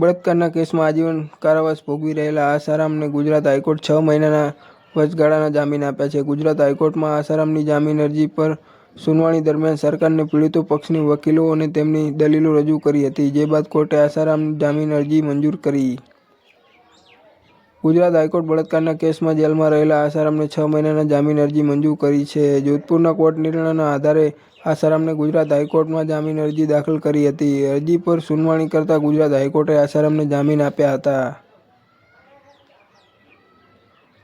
બળાત્કારના કેસમાં આજીવન કારાવાસ ભોગવી રહેલા આસારામને ગુજરાત હાઈકોર્ટ છ મહિનાના વચગાળાના જામીન આપ્યા છે. ગુજરાત હાઈકોર્ટમાં આસારામની જામીન અરજી પર સુનાવણી દરમિયાન સરકારને પીડિતો પક્ષની વકીલો અને તેમની દલીલો રજૂ કરી હતી. જે બાદ કોર્ટે આસારામની જામીન અરજી મંજૂર કરી. ગુજરાત હાઈકોર્ટ બળાત્કારના કેસમાં જેલમાં રહેલા આસારામને છ મહિનાના જામીન અરજી મંજૂર કરી છે. જોધપુરના કોર્ટ નિર્ણયના આધારે આસારામને ગુજરાત હાઈકોર્ટમાં જામીન અરજી દાખલ કરી હતી. અરજી પર સુનાવણી કરતા ગુજરાત હાઈકોર્ટે આસારામને જામીન આપ્યા હતા.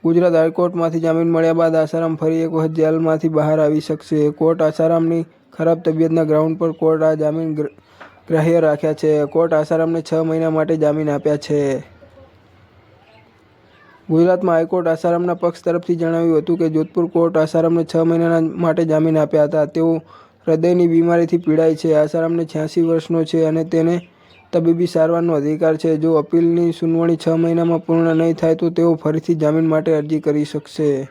ગુજરાત હાઈકોર્ટમાંથી જામીન મળ્યા બાદ આસારામ ફરી એક વખત જેલમાંથી બહાર આવી શકશે. કોર્ટ આસારામની ખરાબ તબિયતના ગ્રાઉન્ડ પર કોર્ટ આ જામીન ગ્રાહ્ય રાખ્યા છે. કોર્ટ આસારામને છ મહિના માટે જામીન આપ્યા છે. ગુજરાતમાં હાઈકોર્ટ આસારામના પક્ષ તરફથી જણાવ્યું હતું કે જોધપુર કોર્ટ આસારામને છ મહિનાના માટે જામીન આપ્યા હતા. તેઓ હૃદયની બીમારીથી પીડાય છે. આસારામને છ્યાસી વર્ષનો છે અને તેને તબીબી સારવારનો અધિકાર છે. જો અપીલની સુનાવણી છ મહિનામાં પૂર્ણ નહીં થાય તો તેઓ ફરીથી જામીન માટે અરજી કરી શકશે.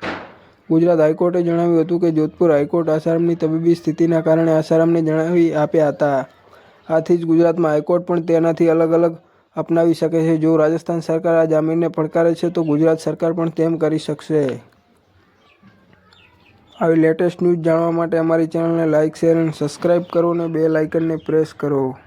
ગુજરાત હાઈકોર્ટે જણાવ્યું હતું કે જોધપુર હાઈકોર્ટ આસારામની તબીબી સ્થિતિના કારણે આસારામને જણાવી આપ્યા હતા. આથી જ ગુજરાતમાં હાઈકોર્ટ પણ તેનાથી અલગ અલગ અપનાવી શકે છે. જો રાજસ્થાન સરકાર આ જામીનને પડકારે છે, તો ગુજરાત સરકાર પણ તેમ કરી શકશે. આવી લેટેસ્ટ ન્યૂઝ જાણવા માટે અમારી ચેનલને લાઇક, શેર અને સબસ્ક્રાઈબ કરો અને બેલ આઇકનને પ્રેસ કરો.